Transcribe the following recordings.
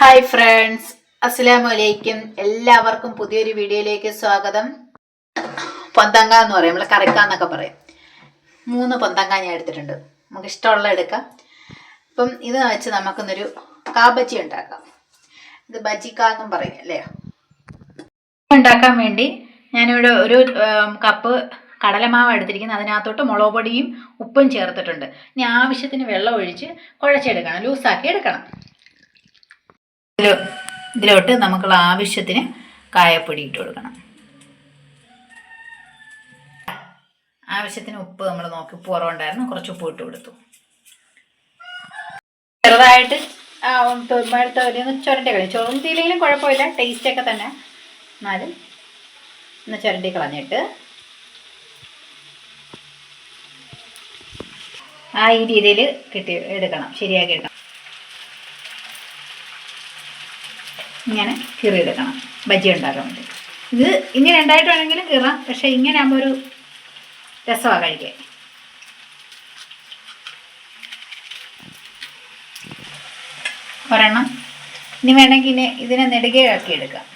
Hi friends അസ്സലാമു അലൈക്കും എല്ലാവർക്കും പുതിയൊരു വീഡിയോയിലേക്ക് സ്വാഗതം. പൊന്തങ്ക എന്ന് പറയും. നമ്മൾ കറിക്ക എന്നൊക്കെ പറയും. മൂന്ന് പൊന്തങ്ക ഞാൻ എടുത്തിട്ടുണ്ട്. നമുക്ക് ഇഷ്ടമുള്ള എടുക്കാം. അപ്പം ഇത് വെച്ച് നമുക്കൊന്നൊരു കാബജി ഉണ്ടാക്കാം. ഇത് ബജിക്ക എന്നും പറയും അല്ലേ? ഉണ്ടാക്കാൻ വേണ്ടി ഞാനിവിടെ ഒരു കപ്പ് കടലമാവ് എടുത്തിരിക്കുന്നത്. അതിനകത്തോട്ട് മുളക് പൊടിയും ഉപ്പും ചേർത്തിട്ടുണ്ട്. ഇനി ആവശ്യത്തിന് വെള്ളം ഒഴിച്ച് കുഴച്ചെടുക്കണം. ലൂസാക്കി എടുക്കണം. ഇതിലോട്ട് നമുക്കുള്ള ആവശ്യത്തിന് കായപ്പൊടി ഇട്ട് കൊടുക്കണം. ആവശ്യത്തിന് ഉപ്പ് നമ്മൾ നോക്കി ഉപ്പ് കുറവുണ്ടായിരുന്നു കുറച്ച് ഉപ്പ് ഇട്ട് കൊടുത്തു. ചെറുതായിട്ട് ഒന്ന് ചുരണ്ടി കളയും ചുരണ്ടിയില്ലെങ്കിലും കുഴപ്പമില്ല ടേസ്റ്റൊക്കെ തന്നെ. എന്നാലും ഒന്ന് ചുരണ്ടി കളഞ്ഞിട്ട്. ആ ഈ രീതിയിൽ കിട്ടി എടുക്കണം ശരിയാക്കി ഇങ്ങനെ കീറിയെടുക്കണം. ബജ്ജി ഉണ്ടാക്കാൻ വേണ്ടി. ഇത് ഇങ്ങനെ രണ്ടായിട്ട് വേണമെങ്കിലും കീറാം. പക്ഷേ ഇങ്ങനെ ആകുമ്പോൾ ഒരു രസമാണ് കഴിക്കാൻ. ഒരെണ്ണം. ഇനി വേണമെങ്കിൽ ഇനി ഇതിനെ നെടുകയാക്കി എടുക്കാം.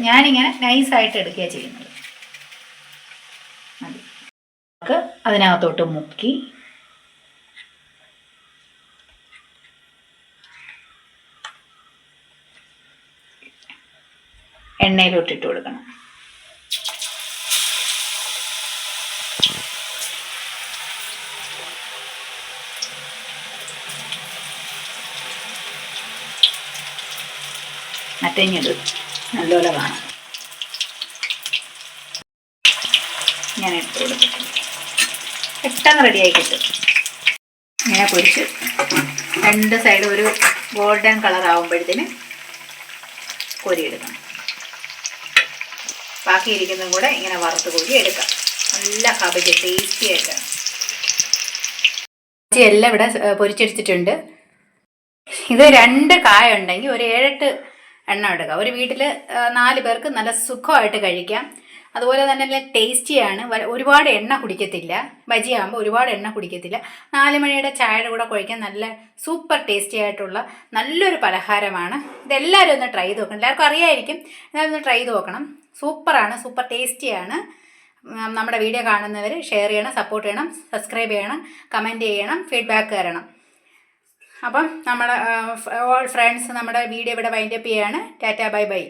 ഞാനിങ്ങനെ നൈസായിട്ട് എടുക്കുക ചെയ്യുന്നത്. മതി. നമുക്ക് അതിനകത്തോട്ട് മുക്കി എണ്ണയിലോട്ട് ഇട്ട് കൊടുക്കണം മറ്റഞ്ഞത് നല്ലപോലെ വേണം. ഞാൻ ഇട്ട് കൊടുക്കും പെട്ടെന്ന് റെഡിയായി കിട്ടും. ഇങ്ങനെ പൊരിച്ച് രണ്ട് സൈഡ് ഒരു ഗോൾഡൻ കളർ ആകുമ്പോഴത്തേന് കോരിയെടുക്കണം. ബാക്കി ഇരിക്കുന്നതും കൂടെ ഇങ്ങനെ വറുത്ത് കോരി എടുക്കാം. നല്ല കബജ് ടേസ്റ്റി ആയിട്ടാണ് എല്ലാം ഇവിടെ പൊരിച്ചെടുത്തിട്ടുണ്ട്. ഇത് രണ്ട് കായ ഉണ്ടെങ്കിൽ ഒരു ഏഴെട്ട് എണ്ണ എടുക്കുക ഒരു വീട്ടിൽ നാല് പേർക്ക് നല്ല സുഖമായിട്ട് കഴിക്കാം. അതുപോലെ തന്നെ നല്ല ടേസ്റ്റിയാണ് ഒരുപാട് എണ്ണ കുടിക്കത്തില്ല. ബജിയാകുമ്പോൾ ഒരുപാട് എണ്ണ കുടിക്കത്തില്ല. നാല് മണിയുടെ ചായയുടെ കൂടെ കഴിക്കാൻ നല്ല സൂപ്പർ ടേസ്റ്റി ആയിട്ടുള്ള നല്ലൊരു പലഹാരമാണ്. ഇതെല്ലാവരും ഒന്ന് ട്രൈ ചെയ്ത് നോക്കണം. എല്ലാവർക്കും അറിയായിരിക്കും. എന്നാലും ഒന്ന് ട്രൈ ചെയ്ത് നോക്കണം. സൂപ്പറാണ് സൂപ്പർ ടേസ്റ്റിയാണ് നമ്മുടെ വീഡിയോ കാണുന്നവർ ഷെയർ ചെയ്യണം സപ്പോർട്ട് ചെയ്യണം സബ്സ്ക്രൈബ് ചെയ്യണം കമന്റ് ചെയ്യണം ഫീഡ്ബാക്ക് തരണം. അപ്പം നമ്മുടെ ഓൾ ഫ്രണ്ട്സ് നമ്മുടെ വീഡിയോ ഇവിടെ വൈൻഡപ്പ് ചെയ്യാണ്. Tata bye bye